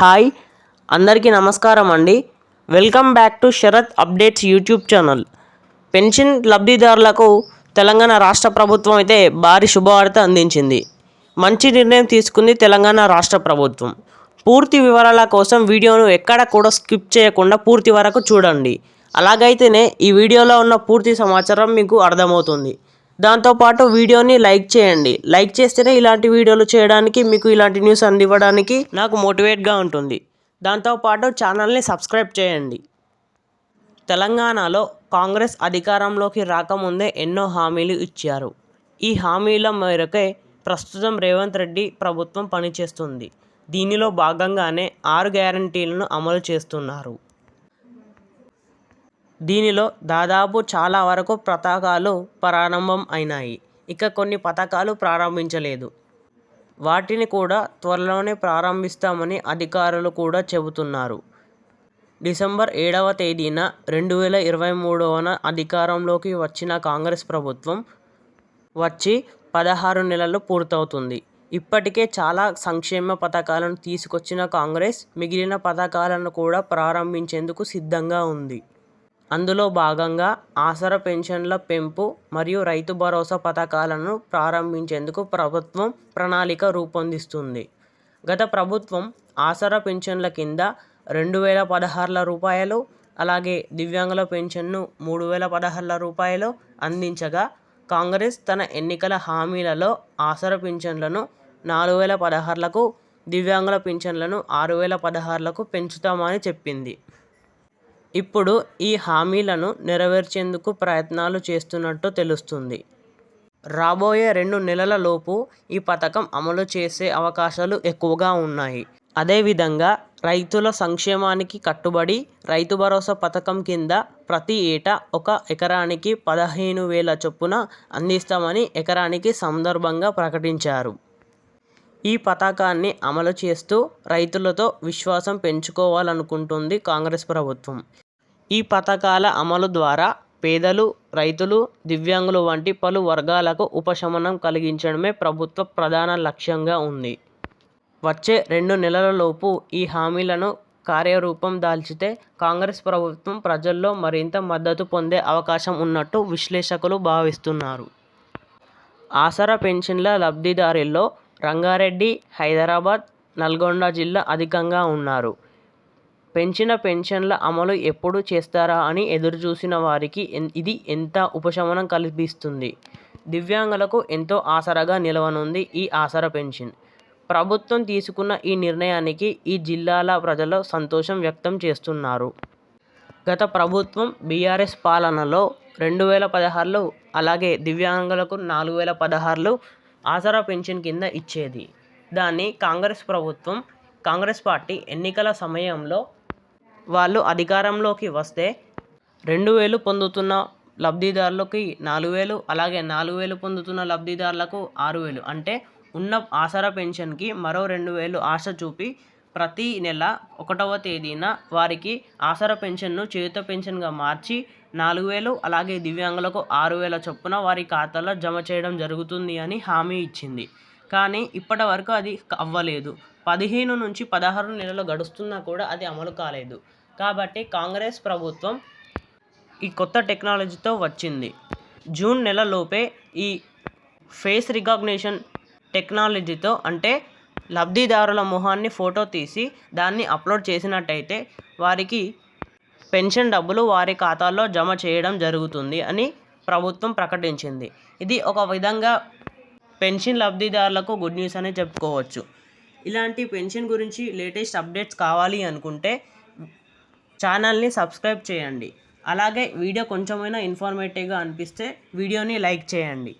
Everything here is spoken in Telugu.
హాయ్ అందరికీ నమస్కారం అండి. Welcome back to Sharath updates YouTube channel. Pension లబ్ధిదారులకు తెలంగాణ రాష్ట్ర ప్రభుత్వం అయితే భారీ శుభవార్త అందించింది. మంచి నిర్ణయం తీసుకుంది తెలంగాణ రాష్ట్ర ప్రభుత్వం. పూర్తి వివరాల కోసం వీడియోను ఎక్కడ కూడా స్కిప్ చేయకుండా పూర్తి వరకు చూడండి. అలాగైతేనే ఈ వీడియోలో ఉన్న పూర్తి సమాచారం మీకు అర్థమవుతుంది. దాంతోపాటు వీడియోని లైక్ చేయండి. లైక్ చేస్తేనే ఇలాంటి వీడియోలు చేయడానికి మీకు ఇలాంటి న్యూస్ అందివ్వడానికి నాకు మోటివేట్గా ఉంటుంది. దాంతోపాటు ఛానల్ని సబ్స్క్రైబ్ చేయండి. తెలంగాణలో కాంగ్రెస్ అధికారంలోకి రాకముందే ఎన్నో హామీలు ఇచ్చారు. ఈ హామీల మేరకే ప్రస్తుతం రేవంత్ రెడ్డి ప్రభుత్వం పనిచేస్తుంది. దీనిలో భాగంగానే ఆరు గ్యారంటీలను అమలు చేస్తున్నారు. దీనిలో దాదాపు చాలా వరకు పథకాలు ప్రారంభం అయినాయి. ఇక కొన్ని పథకాలు ప్రారంభించలేదు. వాటిని కూడా త్వరలోనే ప్రారంభిస్తామని అధికారులు కూడా చెబుతున్నారు. డిసెంబర్ ఏడవ తేదీన రెండు వేల ఇరవై మూడవన అధికారంలోకి వచ్చిన కాంగ్రెస్ ప్రభుత్వం వచ్చి పదహారు నెలలు పూర్తవుతుంది. ఇప్పటికే చాలా సంక్షేమ పథకాలను తీసుకొచ్చిన కాంగ్రెస్ మిగిలిన పథకాలను కూడా ప్రారంభించేందుకు సిద్ధంగా ఉంది. అందులో భాగంగా ఆసరా పెన్షన్ల పెంపు మరియు రైతు భరోసా పథకాలను ప్రారంభించేందుకు ప్రభుత్వం ప్రణాళిక రూపొందిస్తుంది. గత ప్రభుత్వం ఆసరా పెన్షన్ల కింద రెండు వేల పదహారుల రూపాయలు అలాగే దివ్యాంగుల పెన్షన్ను మూడు వేల పదహారుల రూపాయలు అందించగా కాంగ్రెస్ తన ఎన్నికల హామీలలో ఆసరా పింఛన్లను నాలుగు వేల పదహారులకు దివ్యాంగుల పింఛన్లను ఆరు వేల పదహారులకు పెంచుతామని చెప్పింది. ఇప్పుడు ఈ హామీలను నెరవేర్చేందుకు ప్రయత్నాలు చేస్తున్నట్టు తెలుస్తుంది. రాబోయే రెండు నెలల లోపు ఈ పథకం అమలు చేసే అవకాశాలు ఎక్కువగా ఉన్నాయి. అదేవిధంగా రైతుల సంక్షేమానికి కట్టుబడి రైతు భరోసా పథకం కింద ప్రతి ఏటా ఒక ఎకరానికి పదిహేను వేల చొప్పున అందిస్తామని ఎకరానికి సందర్భంగా ప్రకటించారు. ఈ పథకాన్ని అమలు చేస్తూ రైతులతో విశ్వాసం పెంచుకోవాలనుకుంటుంది కాంగ్రెస్ ప్రభుత్వం. ఈ పథకాల అమలు ద్వారా పేదలు రైతులు దివ్యాంగులు వంటి పలు వర్గాలకు ఉపశమనం కలిగించడమే ప్రభుత్వ ప్రధాన లక్ష్యంగా ఉంది. వచ్చే రెండు నెలలలోపు ఈ హామీలను కార్యరూపం దాల్చితే కాంగ్రెస్ ప్రభుత్వం ప్రజల్లో మరింత మద్దతు పొందే అవకాశం ఉన్నట్టు విశ్లేషకులు భావిస్తున్నారు. ఆసరా పెన్షన్ల లబ్ధిదారుల్లో రంగారెడ్డి హైదరాబాద్ నల్గొండ జిల్లా అధికంగా ఉన్నారు. పెంచిన పెన్షన్ల అమలు ఎప్పుడు చేస్తారా అని ఎదురుచూసిన వారికి ఇది ఎంత ఉపశమనం కల్పిస్తుంది? దివ్యాంగులకు ఎంతో ఆసరాగా నిలవనుంది ఈ ఆసరా పెన్షన్. ప్రభుత్వం తీసుకున్న ఈ నిర్ణయానికి ఈ జిల్లాల ప్రజలు సంతోషం వ్యక్తం చేస్తున్నారు. గత ప్రభుత్వం బీఆర్ఎస్ పాలనలో రెండు వేల పదహారులో అలాగే దివ్యాంగులకు నాలుగు వేల పదహారులో ఆసరా పెన్షన్ కింద ఇచ్చేది. దాన్ని కాంగ్రెస్ ప్రభుత్వం కాంగ్రెస్ పార్టీ ఎన్నికల సమయంలో వాళ్ళు అధికారంలోకి వస్తే రెండు వేలు పొందుతున్న లబ్ధిదారులకి నాలుగు వేలు అలాగే నాలుగు వేలు పొందుతున్న లబ్ధిదారులకు ఆరు వేలు. అంటే ఉన్న ఆసరా పెన్షన్కి మరో రెండు వేలు ఆశ చూపి ప్రతి నెల ఒకటవ తేదీన వారికి ఆసరా పెన్షన్ను చేయుత పెన్షన్గా మార్చి నాలుగు వేలు అలాగే దివ్యాంగులకు ఆరు వేల చొప్పున వారి ఖాతాలో జమ చేయడం జరుగుతుంది అని హామీ ఇచ్చింది. కానీ ఇప్పటి వరకు అది అవ్వలేదు. పదిహేను నుంచి పదహారు నెలలు గడుస్తున్నా కూడా అది అమలు కాలేదు. కాబట్టి కాంగ్రెస్ ప్రభుత్వం ఈ కొత్త టెక్నాలజీతో వచ్చింది. జూన్ నెలలోపే ఈ ఫేస్ రికగ్నిషన్ టెక్నాలజీతో అంటే లబ్ధిదారుల మొహాన్ని ఫోటో తీసి దాన్ని అప్లోడ్ చేసినట్టయితే వారికి పెన్షన్ డబ్బులు వారి ఖాతాల్లో జమ చేయడం జరుగుతుంది అని ప్రభుత్వం ప్రకటించింది. ఇది ఒక విధంగా పెన్షన్ లబ్ధిదారులకు గుడ్ న్యూస్ అని చెప్పుకోవచ్చు. ఇలాంటి పెన్షన్ గురించి లేటెస్ట్ అప్డేట్స్ కావాలి అనుకుంటే ఛానల్ని సబ్స్క్రైబ్ చేయండి. అలాగే వీడియో కొంచెమైనా ఇన్ఫర్మేటివ్గా అనిపిస్తే వీడియోని లైక్ చేయండి.